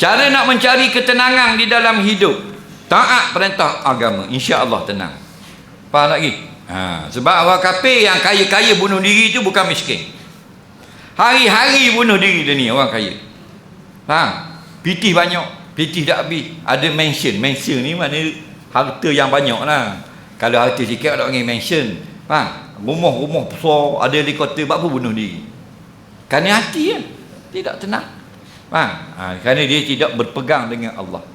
Cara nak mencari ketenangan di dalam hidup. Taat perintah agama. Insya Allah tenang. Faham lagi? Ha, sebab orang kafir yang kaya-kaya bunuh diri itu bukan miskin. Hari-hari bunuh diri dia ni orang kaya. Faham? Pitih banyak. Pitih tak habis. Ada mansion. Mansion ni mana harta yang banyak lah. Kalau harta sikit ada orang mansion. Faham? Rumah-rumah besar. Ada helikopter. Apa bunuh diri? Kerana hati kan? Tidak tenang. Faham? Ha, kerana dia tidak berpegang dengan Allah.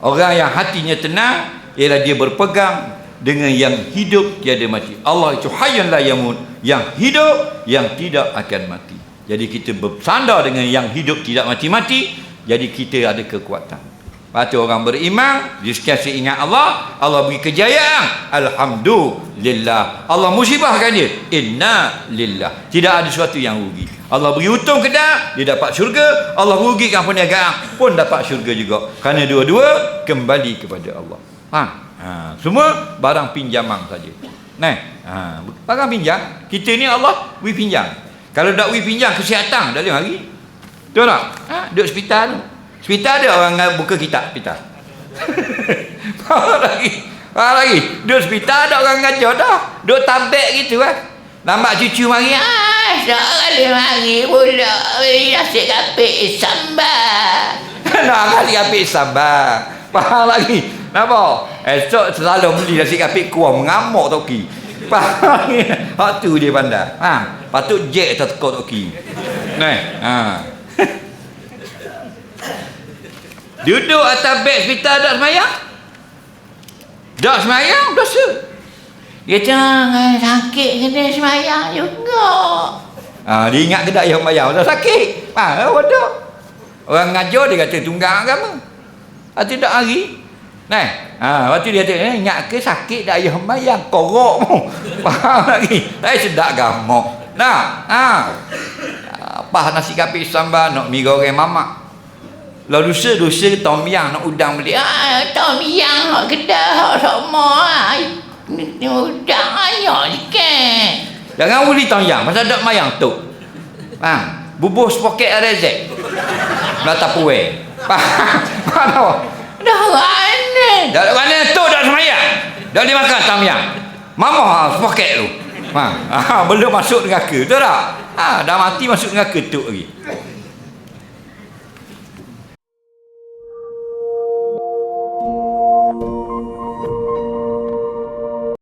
Orang yang hatinya tenang ialah dia berpegang dengan yang hidup tiada mati. Allah itu hayyun la yamut, yang hidup yang tidak akan mati. Jadi kita bersandar dengan yang hidup tidak mati-mati, jadi kita ada kekuatan. Tu orang beriman, dia sentiasa ingat Allah, Allah beri kejayaan. Alhamdulillah. Allah musibahkan dia. Inna lillah. Tidak ada sesuatu yang rugi. Allah beri untung ke dah, dia dapat syurga. Allah rugikan perniagaan, pun dapat syurga juga. Kerana dua-dua kembali kepada Allah. Ha? ha. Semua barang pinjaman saja. Nah, ha. barang pinjam. Kita ni Allah beri pinjam. Kalau tak beri pinjam kesihatan dalam hari. Betul tak? Ha? Duduk hospital. Hospital ada orang buka kitab hospital. Faham lagi? Faham lagi? Duduk hospital ada orang ngajar dah. Duduk tabek gitu kan. Lambat cucu mari. Ah, sekali mari pula. Asyik kapit sambar. Nak kali kapit sambar. Faham lagi? Nampak? Esok selalu beli nasi kapit kuah mengamuk toki. Faham lagi? Hak tu dia pandai. Ha, patut jack tak tekuk toki. Nah, ha. Duduk atas beg hospital tak semayang? Tak semayang, dosa. Dia jangan sakit kena semayang juga. Ha, dia ingat ke tak yang semayang? Dah sakit. Ha, bodoh. Orang ngajar dia kata tunggang agama. Ha, tidak hari. Nah, ha, waktu dia kata, eh, ingat ke sakit tak ayah semayang? Korok mu. Faham lagi? Eh, sedap gamok. Nah, ha. Apa nasi kapit sambal, nak mi goreng mamak. Lalu dosa-dosa tom yang nak udang beli. Ah, tom yang nak kedah hak sama ah. Udang ayo sikit. Jangan uli tangyang masa dak mayang tu. Faham? Bubuh sepoket rezek. Belata puwe. Faham? Dah lah, rane. Dah rane tu dak semayang. Dah dimakan tangyang, Mama ha, lah sepoket tu. Faham? Ha, belum masuk neraka. Betul tak? Ha, dah mati masuk neraka tu lagi.